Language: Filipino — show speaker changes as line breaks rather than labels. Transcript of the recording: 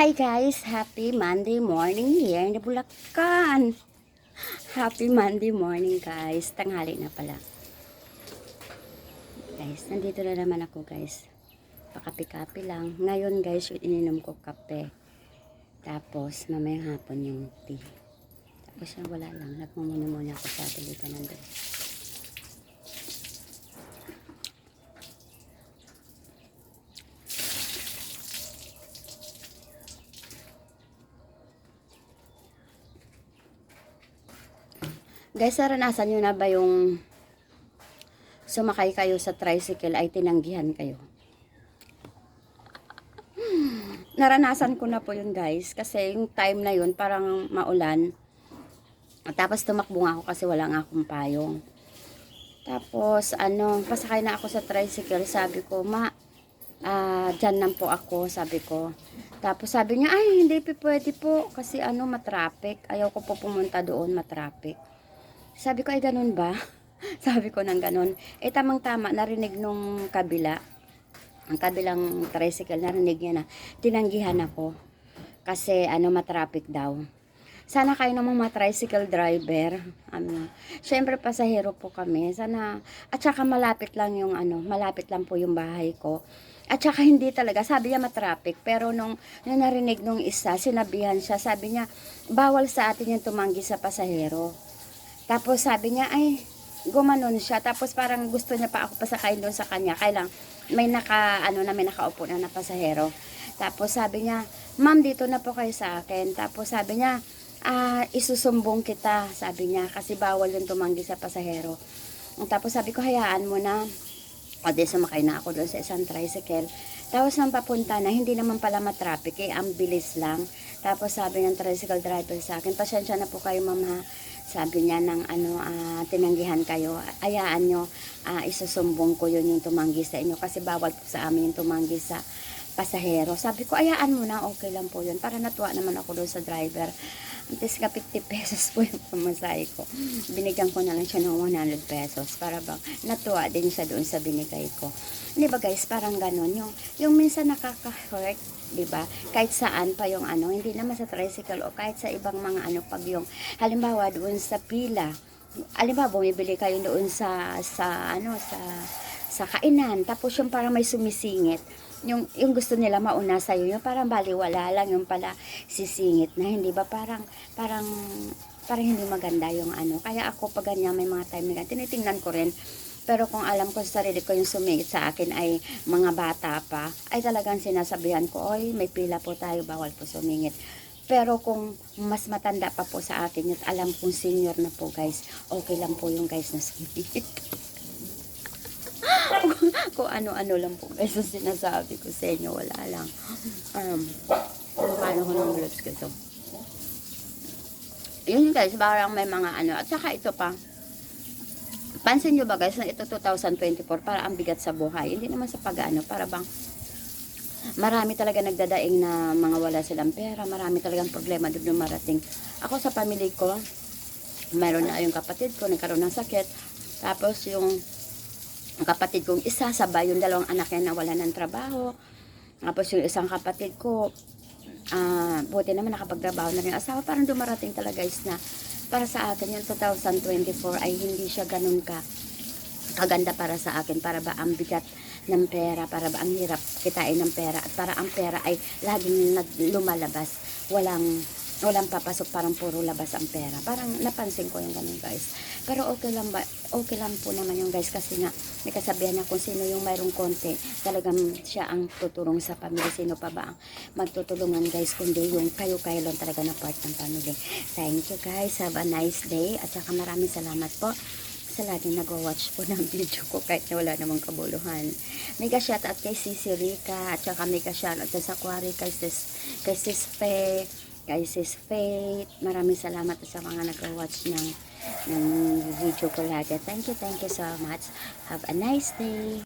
Hi guys! Happy Monday morning here in Bulacan! Happy Monday morning guys! Tanghali na pala. Guys, nandito na naman ako guys. Pakapi-kapi lang. Ngayon guys, ininom ko kape. Tapos, mamayang hapon yung tea. Tapos wala lang. Nagmumuni-muni ako sa dito nandun. Guys, naranasan nyo na ba yung sumakay kayo sa tricycle ay tinanggihan kayo? Naranasan ko na po yun guys. Kasi yung time na yun parang maulan. Tapos tumakbo nga ako kasi wala nga akong payong. Tapos ano, pasakay na ako sa tricycle. Sabi ko, ma, ah, dyan lang po ako, sabi ko. Tapos sabi niya, ay, hindi po pwede po. Kasi ano, matraffic. Ayaw ko po pumunta doon, matraffic. Sabi ko, ay ganun ba? Sabi ko nang ganun. Eh, tamang-tama, narinig nung kabila. Ang kabilang tricycle, narinig niya na. Tinanggihan ako. Kasi, ano, matraffic daw. Sana kayo namang mga tricycle driver. Ano, syempre, pasahero po kami. Sana, at saka malapit lang yung, ano, malapit lang po yung bahay ko. At saka hindi talaga, sabi niya matraffic. Pero nung, nung narinig nung isa, sinabihan siya, sabi niya, bawal sa atin yung tumanggi sa pasahero. Tapos sabi niya, ay, gumanon siya. Tapos parang gusto niya pa ako pasakayin doon sa kanya. Kaya lang, may naka, ano na, may nakaupo na na pasahero. Tapos sabi niya, ma'am, dito na po kayo sa akin. Tapos sabi niya, ah, isusumbong kita, sabi niya, kasi bawal yung tumanggi sa pasahero. Tapos sabi ko, hayaan mo na. O, di sumakay na ako doon sa isang tricycle. Tapos nang papunta na, hindi naman pala matraffic, eh, ang bilis lang. Tapos sabi ng tricycle driver sa akin, pasensya na po kayo ma'am. Sabi niya ng ano, ah, tinanggihan kayo, ayaan nyo, ah, isusumbong ko yun yung tumanggi sa inyo kasi bawal po sa amin yung tumanggi sa pasahero. Sabi ko, ayaan mo na, okay lang po yun. Para natuwa naman ako doon sa driver. Antes ka 50 pesos po yung pamasahe ko. Binigyan ko na lang siya ng 100 pesos para bang natuwa din siya doon sa binigay ko. Di ba guys, parang ganun. Yung, yung minsan nakaka-hurt, di ba? Kahit saan pa yung ano, hindi naman sa tricycle o kahit sa ibang mga ano, pag yung, halimbawa doon sa pila, halimbawa bumibili kayo doon sa, sa ano, sa, sa kainan, tapos yung parang may sumisingit, yung, yung gusto nila mauna sa'yo, yung parang baliwala lang, yung pala sisingit na, hindi ba? Parang, parang, parang hindi maganda yung ano. Kaya ako pag ganyan, may mga time na tinitingnan ko rin. Pero kung alam ko sa sarili ko yung sumingit sa akin ay mga bata pa, ay talagang sinasabihan ko, oy, may pila po tayo, bawal po sumingit. Pero kung mas matanda pa po sa akin, at alam kong senior na po guys, okay lang po yung guys na sumingit. kung ano-ano lang po guys ang sinasabi ko sa inyo, wala lang. Um, paano ko ng gloves ko to? Yun guys, parang may mga ano. At saka ito pa, pansin nyo ba guys, na ito 2024, para ang bigat sa buhay. Hindi naman sa pag-ano, para bang marami talaga nagdadaing na mga wala silang pera, marami talagang problema doon marating. Ako sa pamilya ko, mayroon na yung kapatid ko, nagkaroon ng sakit. Tapos yung ang kapatid kong isa, sabay yung dalawang anak niya na wala ng trabaho. Tapos yung isang kapatid ko, ah buti naman nakapagtrabaho na rin asawa. Parang dumarating talaga guys na para sa akin yung 2024 ay hindi siya ganun ka kaganda para sa akin. Para ba ang bigat ng pera, para ba ang hirap kitain ng pera, at para ang pera ay laging lumalabas. Walang walang papasok, parang puro labas ang pera. Parang napansin ko yung ganun guys. Pero okay lang ba, okay lang po naman yung guys kasi nga may kasabihan na kung sino yung mayroong konti, talagang siya ang tutulong sa pamilya. Sino pa ba ang magtutulungan guys, kundi yung kayo-kayo lang talaga na part ng pamilya. Thank you guys. Have a nice day. At saka maraming salamat po sa laging nag-watch po ng video ko kahit na wala namang kabuluhan. Mega shout out kay Sisi Rica at saka mega shout out sa Aquari kay Sis, kay Sis Fe, kay Sis Faith. Maraming salamat sa mga nag-watch ng, ng video ko lagi. Thank you, thank you so much. Have a nice day.